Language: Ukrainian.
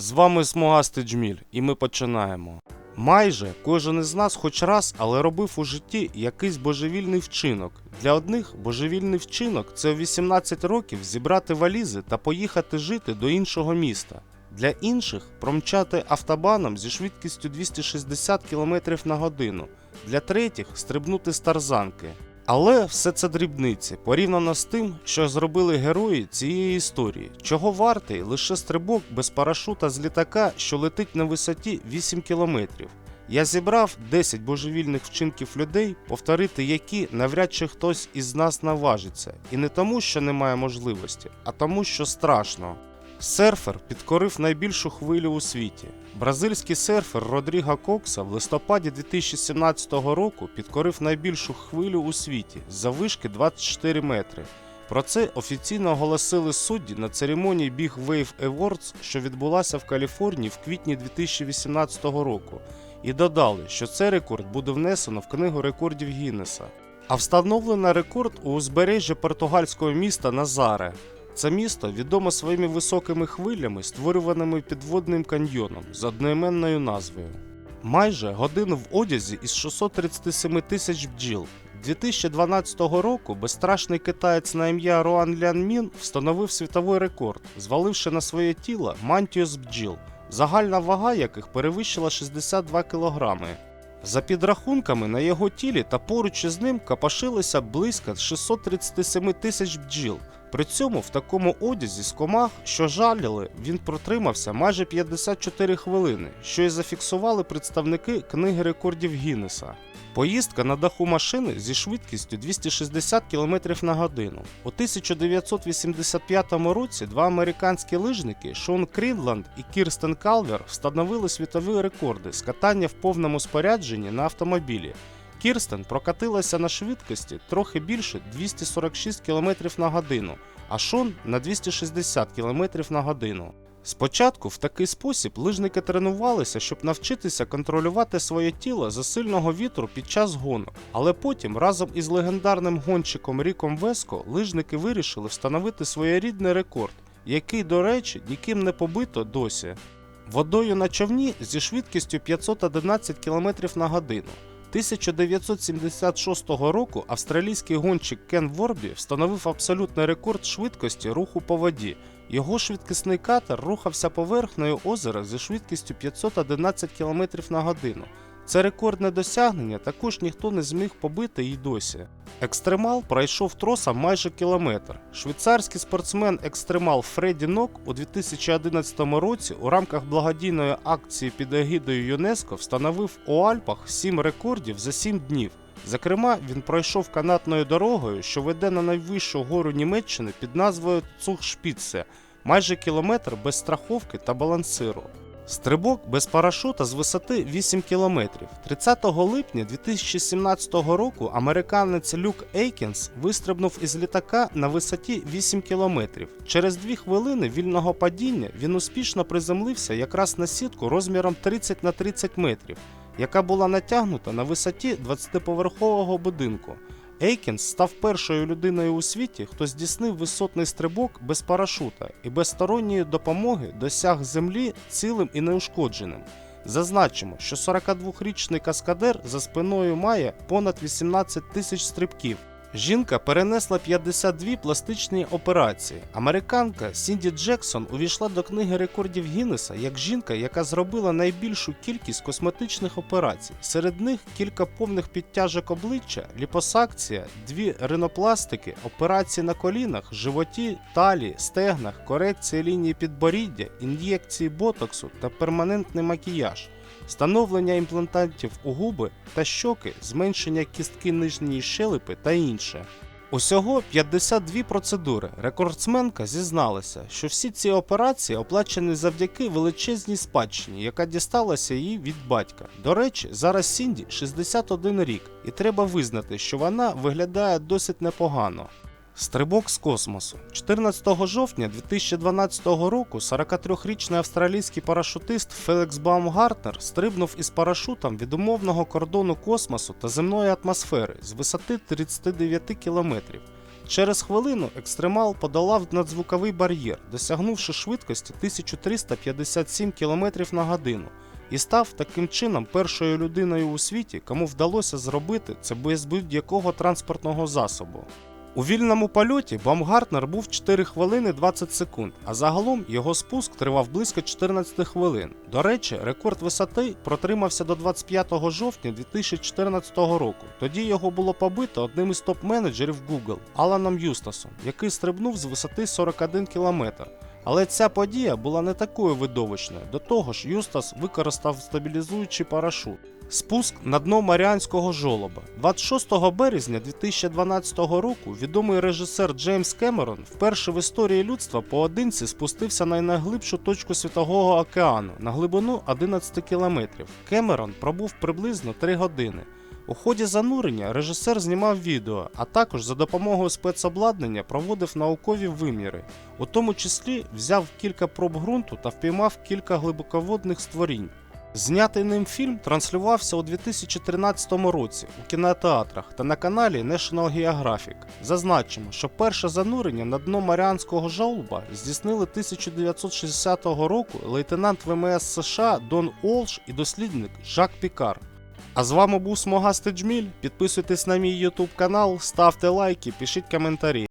З вами Смугастий Джміль, і ми починаємо. Майже кожен із нас хоч раз, але робив у житті якийсь божевільний вчинок. Для одних божевільний вчинок це у 18 років зібрати валізи та поїхати жити до іншого міста. Для інших промчати автобаном зі швидкістю 260 км на годину. Для третіх стрибнути з тарзанки. Але все це дрібниці порівняно з тим, що зробили герої цієї історії, чого вартий лише стрибок без парашута з літака, що летить на висоті 8 кілометрів. Я зібрав 10 божевільних вчинків людей, повторити які навряд чи хтось із нас наважиться, і не тому, що немає можливості, а тому, що страшно. Серфер підкорив найбільшу хвилю у світі. Бразильський серфер Родріго Кокса в листопаді 2017 року підкорив найбільшу хвилю у світі з заввишки 24 метри. Про це офіційно оголосили судді на церемонії Big Wave Awards, що відбулася в Каліфорнії в квітні 2018 року, і додали, що цей рекорд буде внесено в книгу рекордів Гіннеса. А встановлено рекорд у узбережжі португальського міста Назаре. Це місто відоме своїми високими хвилями, створюваними підводним каньйоном з одноіменною назвою. Майже годину в одязі із 637 тисяч бджіл. 2012 року безстрашний китаєць на ім'я Руан Лян Мін встановив світовий рекорд, зваливши на своє тіло мантію з бджіл, загальна вага яких перевищила 62 кілограми. За підрахунками на його тілі та поруч із ним копошилося близько 637 тисяч бджіл. При цьому в такому одязі з комах, що жаліли, він протримався майже 54 хвилини, що й зафіксували представники книги рекордів Гіннеса. Поїздка на даху машини зі швидкістю 260 км на годину. У 1985 році два американські лижники Шон Крінланд і Кірстен Калвер встановили світові рекорди з катання в повному спорядженні на автомобілі. Кірстен прокатилася на швидкості трохи більше 246 км на годину, а Шон на 260 км на годину. Спочатку в такий спосіб лижники тренувалися, щоб навчитися контролювати своє тіло за сильного вітру під час гонок, але потім разом із легендарним гонщиком Ріком Веско лижники вирішили встановити своєрідний рекорд, який, до речі, ніким не побито досі. Водою на човні зі швидкістю 511 км на годину. 1976 року австралійський гонщик Кен Ворбі встановив абсолютний рекорд швидкості руху по воді. Його швидкісний катер рухався поверхнею озера зі швидкістю 511 км на годину. Це рекордне досягнення також ніхто не зміг побити і досі. Екстремал пройшов троса майже кілометр. Швейцарський спортсмен екстремал Фредді Нок у 2011 році у рамках благодійної акції під егідою ЮНЕСКО встановив у Альпах 7 рекордів за 7 днів. Зокрема, він пройшов канатною дорогою, що веде на найвищу гору Німеччини під назвою Цухшпіце, майже кілометр без страховки та балансиру. Стрибок без парашута з висоти 8 км. 30 липня 2017 року американець Люк Ейкінс вистрибнув із літака на висоті 8 км. Через 2 хвилини вільного падіння він успішно приземлився якраз на сітку розміром 30 на 30 метрів, яка була натягнута на висоті 20-поверхового будинку. Ейкінс став першою людиною у світі, хто здійснив висотний стрибок без парашута і без сторонньої допомоги досяг землі цілим і неушкодженим. Зазначимо, що 42-річний каскадер за спиною має понад 18 тисяч стрибків. Жінка перенесла 52 пластичні операції. Американка Сінді Джексон увійшла до книги рекордів Гіннеса як жінка, яка зробила найбільшу кількість косметичних операцій. Серед них кілька повних підтяжок обличчя, ліпосакція, дві ринопластики, операції на колінах, животі, талії, стегнах, корекція лінії підборіддя, ін'єкції ботоксу та перманентний макіяж. Встановлення імплантантів у губи та щоки, зменшення кістки нижньої щелепи та інше. Усього 52 процедури. Рекордсменка зізналася, що всі ці операції оплачені завдяки величезній спадщині, яка дісталася їй від батька. До речі, зараз Сінді 61 рік, і треба визнати, що вона виглядає досить непогано. Стрибок з космосу. 14 жовтня 2012 року 43-річний австралійський парашутист Фелікс Баумгартнер стрибнув із парашутом від умовного кордону космосу та земної атмосфери з висоти 39 кілометрів. Через хвилину екстремал подолав надзвуковий бар'єр, досягнувши швидкості 1357 км на годину, і став таким чином першою людиною у світі, кому вдалося зробити це без будь-якого транспортного засобу. У вільному польоті Бамгартнер був 4 хвилини 20 секунд, а загалом його спуск тривав близько 14 хвилин. До речі, рекорд висоти протримався до 25 жовтня 2014 року. Тоді його було побито одним із топ-менеджерів Google Аланом Юстасом, який стрибнув з висоти 41 км. Але ця подія була не такою видовищною. До того ж, Юстас використав стабілізуючий парашут. Спуск на дно Маріанського жолоба. 26 березня 2012 року відомий режисер Джеймс Кемерон вперше в історії людства поодинці спустився на найглибшу точку світового океану на глибину 11 кілометрів. Кемерон пробув приблизно 3 години. У ході занурення режисер знімав відео, а також за допомогою спецобладнання проводив наукові виміри. У тому числі взяв кілька проб ґрунту та впіймав кілька глибоководних створінь. Знятий ним фільм транслювався у 2013 році у кінотеатрах та на каналі National Geographic. Зазначимо, що перше занурення на дно Маріанського жолоба здійснили 1960 року лейтенант ВМС США Дон Олш і дослідник Жак Пікар. А з вами був Смогастий Джміль. Підписуйтесь на мій YouTube канал, ставте лайки, пишіть коментарі.